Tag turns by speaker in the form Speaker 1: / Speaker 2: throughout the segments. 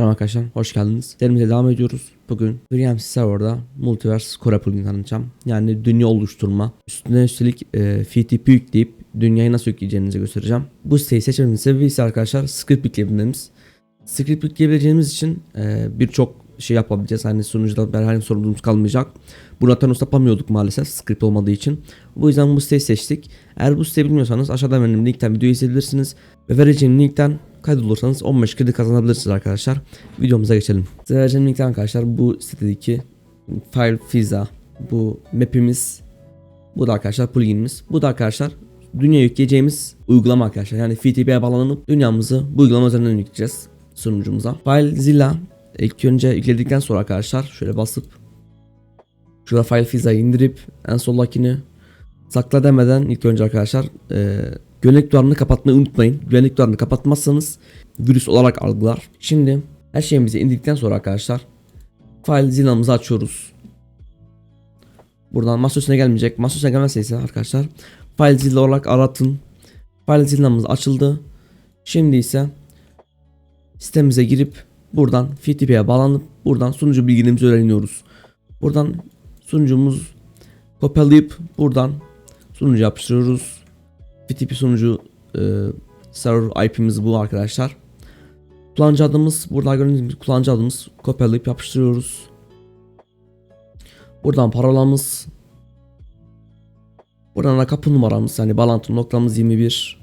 Speaker 1: Selam arkadaşlar, hoş geldiniz. Serimize devam ediyoruz. Bugün Freemc Server'da Multiverse Core plugin tanıtacağım. Yani dünya oluşturma. Üstüne üstelik e, FTP yükleyip dünyayı nasıl yükleyeceğinizi göstereceğim. Bu siteyi seçmemin sebebi ise arkadaşlar script yükleyebilmemiz. Script yükleyebileceğimiz için e, birçok şey yapabileceğiz. Hani sunucuda herhangi sorumluluğumuz kalmayacak. Bunu Athenos yapamıyorduk maalesef script olmadığı için. Bu yüzden bu siteyi seçtik. Eğer bu siteyi bilmiyorsanız aşağıda benim linkten videoyu izleyebilirsiniz. Ve vereceğim linkten kaydolursanız 15 kredi kazanabilirsiniz arkadaşlar. Videomuza geçelim. Size vereceğim linkten arkadaşlar bu sitedeki file Fiza bu map'imiz bu da arkadaşlar pluginimiz. Bu da arkadaşlar dünya yükleyeceğimiz uygulama arkadaşlar. Yani FTP'ye bağlanıp dünyamızı bu uygulama üzerinden yükleyeceğiz sunucumuza. FileZilla ilk önce yükledikten sonra arkadaşlar şöyle basıp şurada FileFiza'yı indirip en soldakini sakla demeden ilk önce arkadaşlar e, güvenlik duvarını kapatmayı unutmayın. Güvenlik duvarını kapatmazsanız virüs olarak algılar. Şimdi her şeyimizi indirdikten sonra arkadaşlar FileZilla'mızı açıyoruz. Buradan masa üstüne gelmeyecek. Masa üstüne gelmezse ise arkadaşlar FileZilla olarak aratın. FileZilla'mız açıldı. Şimdi ise sitemize girip buradan FTP'ye bağlanıp buradan sunucu bilgilerimizi öğreniyoruz. Buradan sunucumuz kopyalayıp buradan sunucu yapıştırıyoruz. FTP sunucu e, server IP'miz bu arkadaşlar. Kullanıcı adımız burada gördüğünüz gibi kullanıcı adımız kopyalayıp yapıştırıyoruz. Buradan parolamız Buradan da kapı numaramız yani bağlantı noktamız 21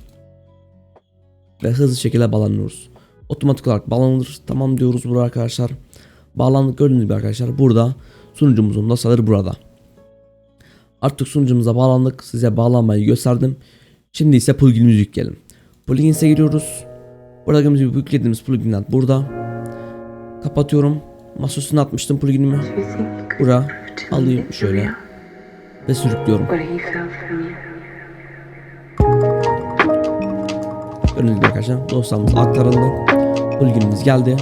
Speaker 1: ve hızlı şekilde bağlanıyoruz. Otomatik olarak bağlanılır. Tamam diyoruz burada arkadaşlar. Bağlandık gördüğünüz gibi arkadaşlar burada sunucumuzun dosyaları burada. Artık sunucumuza bağlandık. Size bağlanmayı gösterdim. Şimdi ise pluginimizi yükleyelim. Plugins'e giriyoruz. Burada gördüğünüz gibi yüklediğimiz pluginler burada. Kapatıyorum. Masa atmıştım pluginimi. Bura alayım şöyle ve sürüklüyorum. Gördüğünüz gibi arkadaşlar dosyamız aktarıldı. Pluginimiz geldi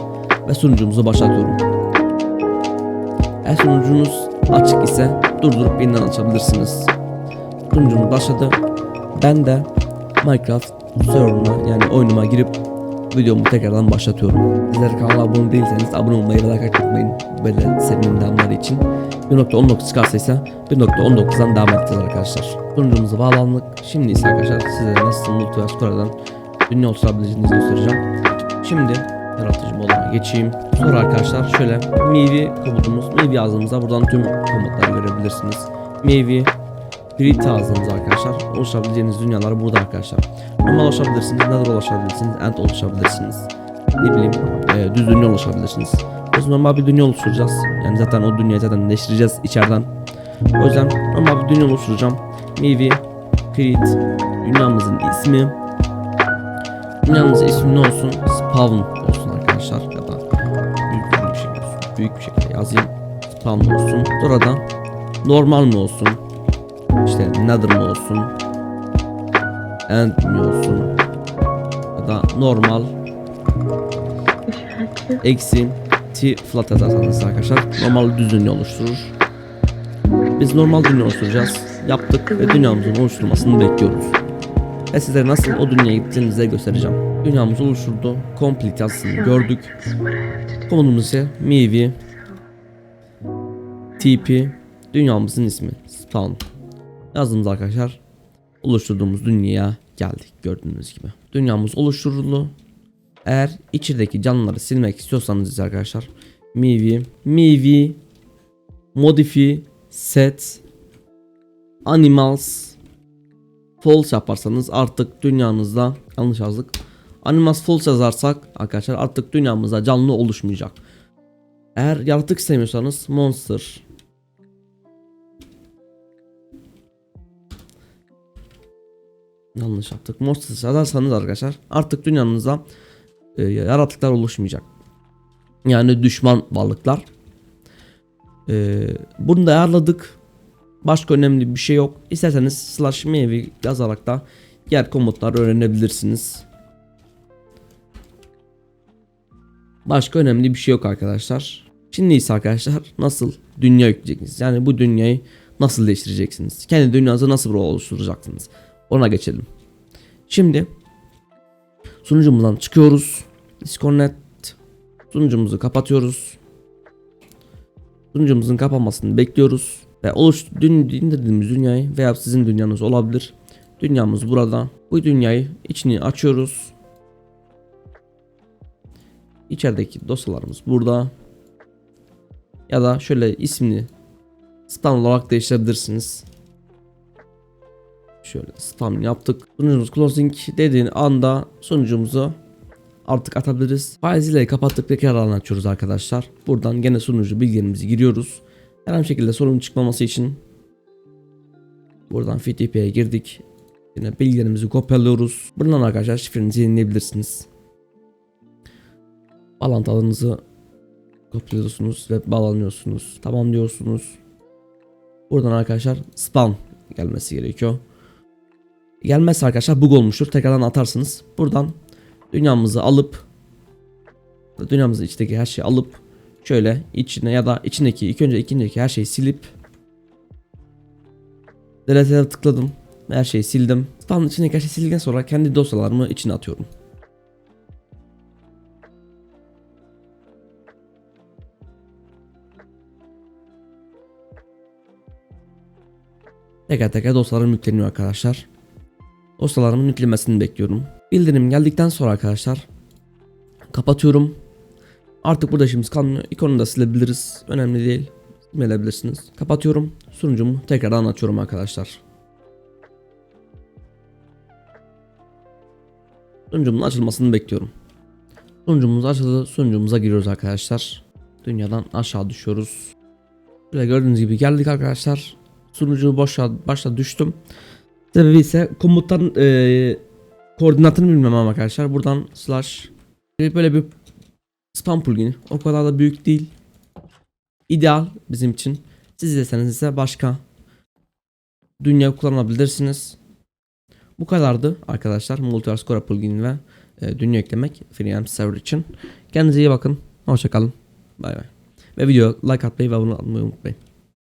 Speaker 1: ve sunucumuzu başlatıyorum. Eğer sunucunuz açık ise durdurup yeniden açabilirsiniz. Sunucumuz başladı. Ben de Minecraft server'ına yani oyunuma girip videomu tekrardan başlatıyorum. Sizler kanala abone değilseniz abone olmayı ve like atmayı. Böyle serinin devamları için. 1.19 çıkarsa ise 1.19'dan devam edeceğiz arkadaşlar. Sunucumuza bağlandık. Şimdi ise arkadaşlar size nasıl Multiverse Core'dan dünya oluşturabileceğinizi göstereceğim. Şimdi yaratıcı moduna geçeyim. Sonra arkadaşlar şöyle Mivi komutumuz. Mivi yazdığımızda buradan tüm komutları görebilirsiniz. Mivi Grid yazdığımızda arkadaşlar oluşabileceğiniz dünyalar burada arkadaşlar. Normal oluşabilirsiniz, Nether oluşabilirsiniz, End oluşabilirsiniz. Ne bileyim e, düz dünya oluşabilirsiniz. Biz normal bir dünya oluşturacağız. Yani zaten o dünyayı zaten değiştireceğiz içeriden. O yüzden normal bir dünya oluşturacağım. Mivi, Create, dünyamızın ismi. Dünyamızın ismi ne olsun? Spawn olsun arkadaşlar ya da büyük bir olsun. Büyük bir şekilde yazayım. Spawn olsun. Sonra normal mi olsun? İşte Nether mı olsun? End mi olsun? Ya da normal eksi t flat yazarsanız arkadaşlar normal düz dünya oluşturur. Biz normal dünya oluşturacağız. Yaptık ve dünyamızın oluşturulmasını bekliyoruz. Ve size nasıl o dünyaya gideceğinizi de göstereceğim. Dünyamız oluşturdu. Complete yazısını gördük. Konumuz ise Mivi TP dünyamızın ismi Spawn. Yazdığımız arkadaşlar oluşturduğumuz dünyaya geldik gördüğünüz gibi. Dünyamız oluşturuldu. Eğer içerideki canlıları silmek istiyorsanız arkadaşlar Mivi, Mivi, Modify, Set, Animals, False yaparsanız artık dünyanızda yanlış yazdık. Animals False yazarsak arkadaşlar artık dünyamızda canlı oluşmayacak. Eğer yaratık istemiyorsanız Monster, Yanlış yaptık. Monster yazarsanız arkadaşlar artık dünyanızda e, yaratıklar oluşmayacak. Yani düşman varlıklar. E, bunu da ayarladık. Başka önemli bir şey yok. İsterseniz slash mavi yazarak da diğer komutları öğrenebilirsiniz. Başka önemli bir şey yok arkadaşlar. Şimdi ise arkadaşlar nasıl dünya yükleyeceksiniz? Yani bu dünyayı nasıl değiştireceksiniz? Kendi dünyanızı nasıl oluşturacaksınız? Ona geçelim. Şimdi sunucumuzdan çıkıyoruz. Disconnect Sunucumuzu kapatıyoruz. Sunucumuzun kapanmasını bekliyoruz. Ve oluş, dün, indirdiğimiz dünyayı veya sizin dünyanız olabilir. Dünyamız burada. Bu dünyayı içini açıyoruz. İçerideki dosyalarımız burada. Ya da şöyle ismini spam olarak değiştirebilirsiniz. Şöyle spam yaptık. Sunucumuz closing dediğin anda sunucumuzu artık atabiliriz. Faiziyle kapattık tekrardan açıyoruz arkadaşlar. Buradan gene sunucu bilgilerimizi giriyoruz. Herhangi şekilde sorun çıkmaması için buradan FTP'ye girdik. Yine bilgilerimizi kopyalıyoruz. Buradan arkadaşlar şifrenizi yenileyebilirsiniz. Bağlantı alanınızı kopyalıyorsunuz ve bağlanıyorsunuz. Tamam diyorsunuz. Buradan arkadaşlar spam gelmesi gerekiyor. Gelmezse arkadaşlar bug olmuştur. Tekrardan atarsınız. Buradan dünyamızı alıp dünyamızın içindeki her şeyi alıp şöyle içine ya da içindeki ilk önce ikinceki her şeyi silip delete'e tıkladım. Her şeyi sildim. Spamın içindeki her şeyi sildikten sonra kendi dosyalarımı içine atıyorum. Teker teker dosyalarım yükleniyor arkadaşlar. Dosyalarımın yüklemesini bekliyorum. Bildirim geldikten sonra arkadaşlar kapatıyorum. Artık burada işimiz kalmıyor. İkonu da silebiliriz. Önemli değil. Silebilirsiniz. Kapatıyorum. Sunucumu tekrardan açıyorum arkadaşlar. Sunucumun açılmasını bekliyorum. Sunucumuz açıldı. Sunucumuza giriyoruz arkadaşlar. Dünyadan aşağı düşüyoruz. Böyle gördüğünüz gibi geldik arkadaşlar. Sunucu boşa başta düştüm. Sebebi ise komuttan e, koordinatını bilmem ama arkadaşlar. Buradan slash böyle bir spam plugin. O kadar da büyük değil. İdeal bizim için. Siz izleseniz ise başka dünya kullanabilirsiniz. Bu kadardı arkadaşlar. Multiverse Core plugin ve e, dünya eklemek FreeAMP server için. Kendinize iyi bakın. Hoşçakalın. Bay bay. Ve video like atmayı ve abone olmayı unutmayın.